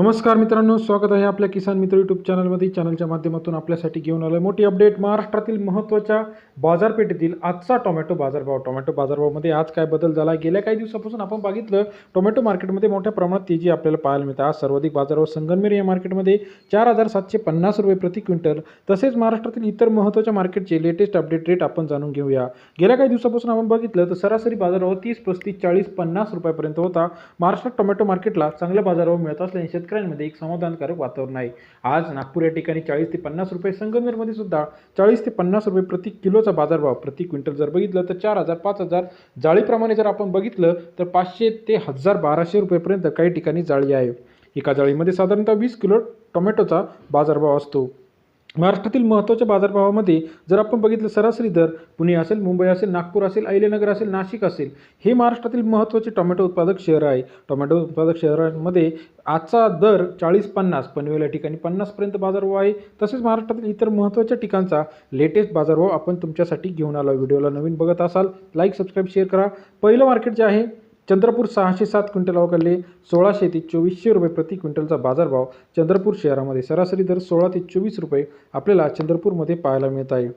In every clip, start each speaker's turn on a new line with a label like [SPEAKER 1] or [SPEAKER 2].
[SPEAKER 1] नमस्कार मित्रांनो स्वागत आहे आपल्या किसान मित्र यूट्यूब चॅनलमध्ये चॅनलच्या माध्यमातून आपल्यासाठी घेऊन आलं मोठी अपडेट महाराष्ट्रातील महत्त्वाच्या बाजारपेठेतील आजचा टोमॅटो बाजारभाव. टोमॅटो बाजारभावामध्ये आज काय बदल झाला? गेल्या काही दिवसापासून आपण बघितलं टोमॅटो मार्केटमध्ये मोठ्या प्रमाणात तेजी आपल्याला पाहायला मिळते. आज सर्वाधिक बाजारभाव संगमनेर या मार्केटमध्ये चार हजार सातशे पन्नास रुपये प्रति क्विंटल. तसेच महाराष्ट्रातील इतर महत्त्वाच्या मार्केटचे लेटेस्ट अपडेट रेट आपण जाणून घेऊया. गेल्या काही दिवसापासून आपण बघितलं तर सरासरी बाजारभाव तीस पस्तीस चाळीस पन्नास रुपयापर्यंत होता. महाराष्ट्रात टोमॅटो मार्केटला चांगला बाजारभाव मिळत असल्याने शेतकऱ्यांमध्ये एक समाधानकारक वातावरण आहे. आज नागपूर या ठिकाणी चाळीस ते पन्नास रुपये संगमनेरमध्ये सुद्धा चाळीस ते पन्नास रुपये प्रति किलोचा बाजारभाव प्रति क्विंटल जर बघितलं तर चार हजार पाच हजार जाळीप्रमाणे जर आपण बघितलं तर पाचशे ते हजार बाराशे रुपयेपर्यंत काही ठिकाणी जाळी आहे. एका जाळीमध्ये साधारणतः वीस किलो टोमॅटोचा बाजारभाव असतो. महाराष्ट्रातील महत्त्वाच्या बाजारभावामध्ये जर आपण बघितलं सरासरी दर पुणे असेल मुंबई असेल नागपूर असेल अहिलेनगर असेल नाशिक असेल हे महाराष्ट्रातील महत्त्वाचे टोमॅटो उत्पादक शहर आहे. टोमॅटो उत्पादक शहरांमध्ये आजचा दर चाळीस पन्नास पनवेल या ठिकाणी पन्नासपर्यंत बाजारभाव आहे. तसेच महाराष्ट्रातील इतर महत्त्वाच्या ठिकाणचा लेटेस्ट बाजारभाव आपण तुमच्यासाठी घेऊन आलो व्हिडिओला नवीन बघत असाल लाईक सबस्क्राईब शेअर करा. पहिलं मार्केट जे आहे चंद्रपूर सहाशे सात क्विंटल अवकाडले सोळाशे ते चोवीसशे रुपये प्रति क्विंटलचा बाजारभाव चंद्रपूर शहरामध्ये सरासरी दर सोळा ते चोवीस रुपये आपल्याला चंद्रपूरमध्ये पाहायला मिळत आहे.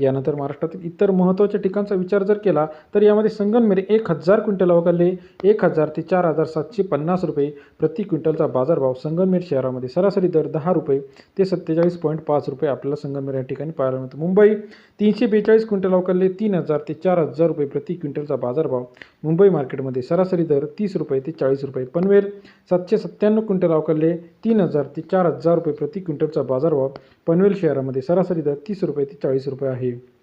[SPEAKER 1] यानंतर महाराष्ट्रातील इतर महत्त्वाच्या ठिकाणचा विचार जर केला तर यामध्ये संगमनेर एक हजार क्विंटल अवकाडले एक हजार ते चार हजार सातशे पन्नास रुपये प्रति क्विंटलचा बाजारभाव संगमनेर शहरामध्ये सरासरी दर दहा रुपये ते सत्तेचाळीस पॉईंट पाच रुपये आपल्याला संगमनेर या ठिकाणी पाहायला मिळतो. मुंबई तीनशे बेचाळीस क्विंटल अवकाडले तीन हजार ते चार हजार रुपये प्रति क्विंटलचा बाजारभाव मुंबई मार्केटमध्ये सरासरी दर तीस रुपये ते चाळीस रुपये. पनवेल सातशे सत्त्याण्णव क्विंटल अवकाडले तीन हजार ते चार हजार रुपये प्रति क्विंटलचा बाजारभाव पनवेल शहरामध्ये सरासरी दर तीस रुपये ते चाळीस रुपये आहे. you.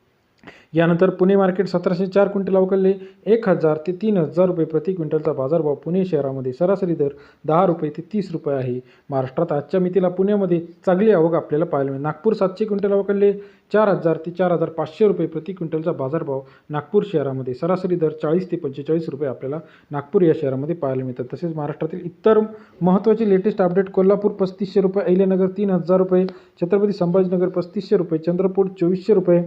[SPEAKER 1] यानंतर पुणे मार्केट सतराशे चार क्विंटल अवकलले एक हजार ते तीन हजार रुपये प्रति क्विंटलचा बाजारभाव पुणे शहरामध्ये सरासरी दर दहा रुपये ते तीस रुपये आहे. महाराष्ट्रात आजच्या मितीला पुण्यामध्ये चांगली आवक आपल्याला पाहायला मिळेल. नागपूर सातशे क्विंटल अवकलले चार हजार ते चार हजार पाचशे रुपये प्रति क्विंटलचा बाजारभाव नागपूर शहरामध्ये सरासरी दर चाळीस ते पंचेचाळीस रुपये आपल्याला नागपूर या शहरामध्ये पाहायला मिळतात. तसेच महाराष्ट्रातील इतर महत्त्वाचे लेटेस्ट अपडेट कोल्हापूर पस्तीसशे रुपये अहिल्यानगर तीन हजार रुपये छत्रपती संभाजीनगर पस्तीसशे रुपये चंद्रपूर चोवीसशे रुपये.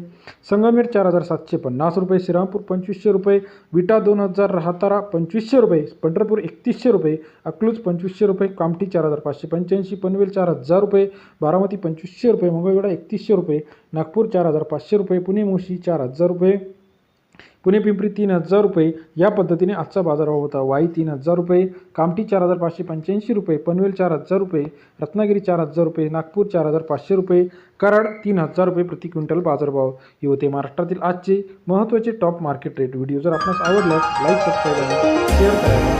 [SPEAKER 1] संगमेर चार हजार सातशे पन्नास रुपये श्रीरामपूर पंचवीसशे रुपये विटा दोन हजार राहतारा पंचवीसशे रुपये पंढरपूर एकतीसशे रुपये अकलूज पंचवीसशे रुपये कामठी चार हजार पाचशे पंच्याऐंशी पनवेल चार हजार रुपये बारामती पंचवीसशे रुपये मंगळवेढा एकतीसशे रुपये नागपूर चार हजार पाचशे रुपये पुणे मोशी चार हजार रुपये पुणे पिंपरी तीन हजार रुपये. या पद्धतीने आजचा बाजारभाव होता. वाई तीन हजार रुपये कामठी चार हजार पाचशे पंच्याऐंशी रुपये पनवेल चार हजार रुपये रत्नागिरी चार हजार रुपये नागपूर चार हजार पाचशे रुपये कराड तीन हजार रुपये प्रति क्विंटल बाजारभाव हे होते महाराष्ट्रातील आजचे महत्त्वाचे टॉप मार्केट रेट व्हिडिओ जर आपणास आवडल्यास लाईक सबस्क्राईब आणि शेअर करा